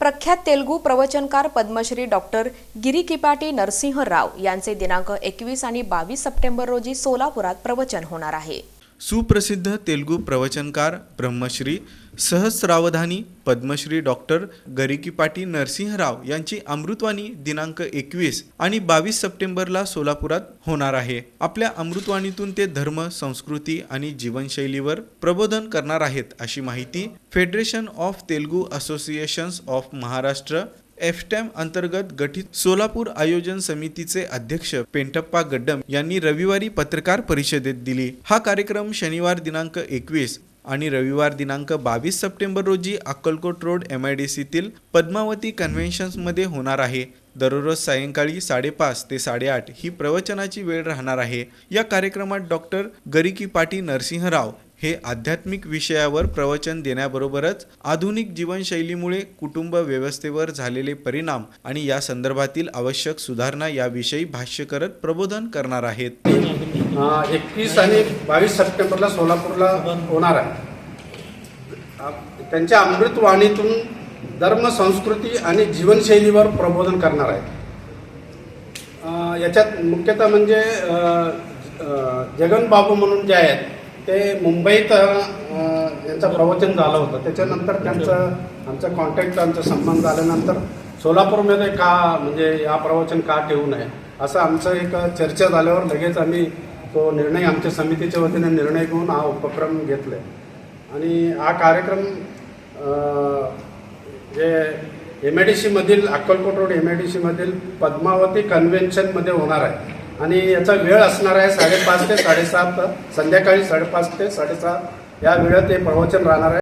प्रख्यात तेलुगू प्रवचनकार Padmashri doctor Garikipati Narasimha Rao यांचे दिनांक एकवीस आणि बावीस सप्टेंबर रोजी सोलापुरात प्रवचन होणार आहे. सुप्रसिद्ध तेलुगू प्रवचनकार ब्रह्मश्री सहस्रावधानी पद्मश्री डॉक्टर गरिकीपाटी नरसिंहराव यांची अमृतवाणी दिनांक एकवीस आणि बावीस सप्टेंबरला सोलापुरात होणार आहे. आपल्या अमृतवाणीतून ते धर्म संस्कृती आणि जीवनशैलीवर प्रबोधन करणार आहेत अशी माहिती federation of Telugu associations of Maharashtra FTAM अंतर्गत गठीत सोलापूर आयोजन समितीचे अध्यक्ष पेंटप्पा गड्डम यांनी रविवारी पत्रकार परिषदेत दिली. हा कार्यक्रम शनिवार दिनांक एकवीस आणि रविवार दिनांक बावीस सप्टेंबर रोजी Akkalkot road M I D सीतील Padmavati कन्व्हेन्शन्समध्ये होणार आहे. दररोज सायंकाळी साडेपाच ते साडेआठ ही प्रवचनाची वेळ राहणार आहे. या कार्यक्रमात डॉक्टर गरिकी पाटी नरसिंहराव हे आध्यात्मिक विषयावर प्रवचन देण्याबरोबरच आधुनिक जीवनशैलीमुळे कुटुंब व्यवस्थेवर झालेले परिणाम आणि या संदर्भातील आवश्यक सुधारणा याविषयी भाष्य करत प्रबोधन करणार आहेत. एकवीस आणि बावीस सप्टेंबरला सोलापूरला होणार आहे. त्यांच्या अमृतवाणीतून धर्म संस्कृती आणि जीवनशैलीवर प्रबोधन करणार आहे याच्यात मुख्यतः म्हणजे जगनबाबू जगन बाबू म्हणून जे आहेत ते मुंबईत यांचं प्रवचन झालं होतं. त्याच्यानंतर त्यांचं आमचा कॉन्टॅक्ट आमचा संबंध झाल्यानंतर सोलापूरमध्ये का म्हणजे या प्रवचन का ठेवू नये? असं आमचं एक चर्चा झाल्यावर लगेच आम्ही तो निर्णय आमच्या समितीच्या वतीने निर्णय घेऊन हा उपक्रम घेतला. आणि हा कार्यक्रम जे M I D सीमधील Akkalkot road M I D सीमधील Padmavati कन्व्हेन्शनमध्ये होणार आहे. आणि याचा वेळ असणार आहे साडेपाच ते साडेसात संध्याकाळी साडेपाच ते साडेसात या वेळेत हे प्रवचन राहणार आहे.